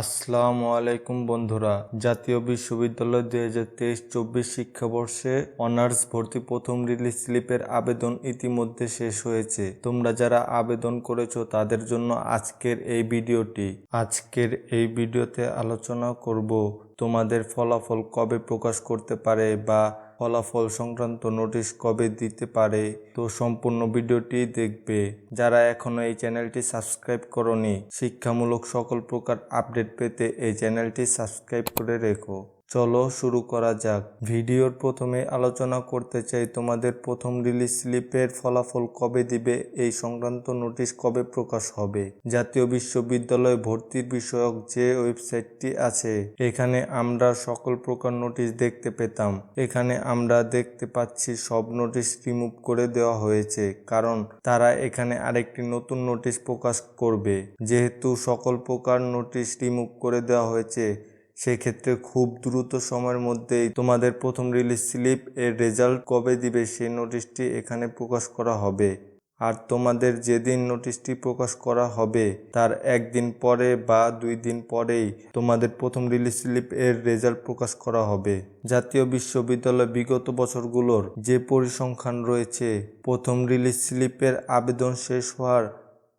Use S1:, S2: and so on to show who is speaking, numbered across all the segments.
S1: আসসালামু আলাইকুম বন্ধুরা। জাতীয় বিশ্ববিদ্যালয় দুই হাজার তেইশ চব্বিশ শিক্ষাবর্ষে অনার্স ভর্তি প্রথম রিলিজ স্লিপের আবেদন ইতিমধ্যে শেষ হয়েছে। তোমরা যারা আবেদন করেছ, তাদের জন্য আজকের এই ভিডিওটি। আজকের এই ভিডিওতে আলোচনা করব, তোমাদের ফলাফল কবে প্রকাশ করতে পারে বা ফলাফল সংক্রান্ত নোটিশ কবে দিতে পারে তো সম্পূর্ণ ভিডিওটি দেখবে। যারা এখনও এই চ্যানেলটি সাবস্ক্রাইব করনি, শিক্ষামূলক সকল প্রকার আপডেট পেতে এই চ্যানেলটি সাবস্ক্রাইব করে রেখো। চলো শুরু করা যাক। ভিডিওর প্রথমে আলোচনা করতে চাই তোমাদের প্রথম রিলিজ স্লিপের ফলাফল কবে দিবে, এই সংক্রান্ত নোটিশ কবে প্রকাশ হবে? জাতীয় বিশ্ববিদ্যালয় ভর্তির বিষয়ক যে ওয়েবসাইটটি আছে, এখানে আমরা সকল প্রকার নোটিশ দেখতে পেতাম। এখানে আমরা দেখতে পাচ্ছি সব নোটিশ রিমুভ করে দেওয়া হয়েছে, কারণ তারা এখানে আরেকটি নতুন নোটিশ প্রকাশ করবে। যেহেতু সকল প্রকার নোটিশ রিমুভ করে দেওয়া হয়েছে সেক্ষেত্রে খুব দ্রুত সময়ের মধ্যেই তোমাদের প্রথম রিলিজ স্লিপ এর রেজাল্ট কবে দিবে সেই নোটিশটি এখানে প্রকাশ করা হবে। আর তোমাদের যেদিন নোটিশটি প্রকাশ করা হবে, তার একদিন পরে বা দুই দিন পরেই তোমাদের প্রথম রিলিজ স্লিপ এর রেজাল্ট প্রকাশ করা হবে। জাতীয় বিশ্ববিদ্যালয় বিগত বছরগুলোর যে পরিসংখ্যান রয়েছে, প্রথম রিলিজ স্লিপের আবেদন শেষ হওয়ার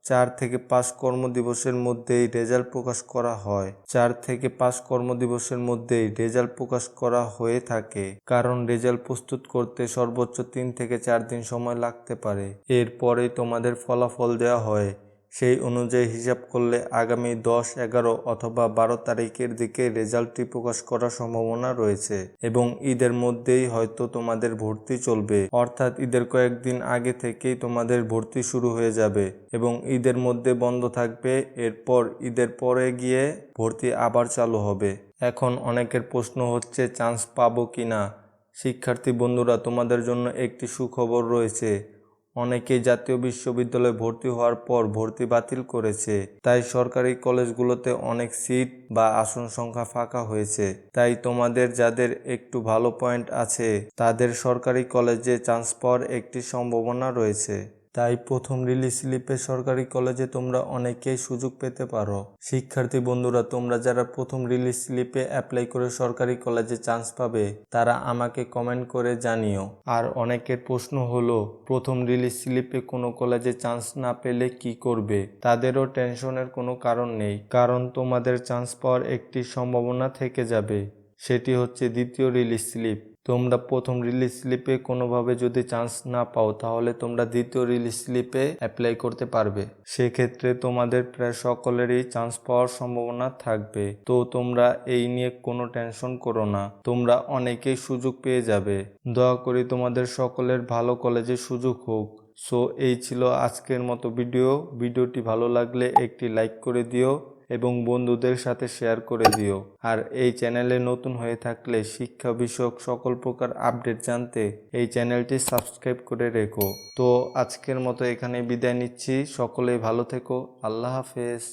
S1: চার থেকে পাঁচ কর্মদিবসের মধ্যেই রেজাল্ট প্রকাশ করা হয়। চার থেকে পাঁচ কর্মদিবসের মধ্যেই রেজাল্ট প্রকাশ করা হয়ে থাকে, কারণ রেজাল্ট প্রস্তুত করতে সর্বোচ্চ তিন থেকে চার দিন সময় লাগতে পারে। এরপরেই তোমাদের ফলাফল দেওয়া হয়। সেই অনুযায়ী হিসাব করলে আগামী দশ, এগারো অথবা বারো তারিখের দিকে রেজাল্টটি প্রকাশ করার সম্ভাবনা রয়েছে এবং ঈদের মধ্যেই হয়তো তোমাদের ভর্তি চলবে। অর্থাৎ ঈদের কয়েকদিন আগে থেকেই তোমাদের ভর্তি শুরু হয়ে যাবে এবং ঈদের মধ্যে বন্ধ থাকবে, এরপর ঈদের পরে গিয়ে ভর্তি আবার চালু হবে। এখন অনেকের প্রশ্ন হচ্ছে, চান্স পাবো কি না শিক্ষার্থী বন্ধুরা, তোমাদের জন্য একটি সুখবর রয়েছে। অনেকেই জাতীয় বিশ্ববিদ্যালয়ে ভর্তি হওয়ার পর ভর্তি বাতিল করেছে। তাই সরকারি কলেজগুলোতে অনেক সিট বা আসন সংখ্যা ফাঁকা হয়েছে। তাই তোমাদের যাদের একটু ভালো পয়েন্ট আছে, তাদের সরকারি কলেজে চান্স পাওয়ার একটি সম্ভাবনা রয়েছে। তাই প্রথম রিলিজ স্লিপে সরকারি কলেজে তোমরা অনেকেই সুযোগ পেতে পারো। শিক্ষার্থী বন্ধুরা, তোমরা যারা প্রথম রিলিজ স্লিপে অ্যাপ্লাই করে সরকারি কলেজে চান্স পাবে, তারা আমাকে কমেন্ট করে জানিও। আর অনেকের প্রশ্ন হলো, প্রথম রিলিজ স্লিপে কোনো কলেজে চান্স না পেলে কি করবে? তাদেরও টেনশনের কোনো কারণ নেই, কারণ তোমাদের চান্স পাওয়ার একটি সম্ভাবনা থেকে যাবে। সেটি হচ্ছে দ্বিতীয় রিলিজ স্লিপ তোমরা প্রথম রিলিজ স্লিপে কোনোভাবে যদি চান্স না পাও, তাহলে তোমরা দ্বিতীয় রিলিজ স্লিপে অ্যাপ্লাই করতে পারবে। সেক্ষেত্রে তোমাদের প্রায় সকলেরই চান্স পাওয়ার সম্ভাবনা থাকবে। তো তোমরা এই নিয়ে কোনো টেনশন করো না। তোমরা অনেকেই সুযোগ পেয়ে যাবে। দয়া করে তোমাদের সকলের ভালো কলেজে সুযোগ হোক। সো এই ছিল আজকের মতো ভিডিও ভিডিওটি ভালো লাগলে একটি লাইক করে দিও। এবং বন্ধুদের সাথে শেয়ার করে দিও। আর এই চ্যানেলে নতুন হয়ে থাকলে শিক্ষা বিষয়ক সকল প্রকার আপডেট জানতে এই চ্যানেলটি সাবস্ক্রাইব করে রেখো। তো আজকের মতো এখানে বিদায় নিচ্ছি। সকলেই ভালো থেকো। আল্লাহ হাফেজ।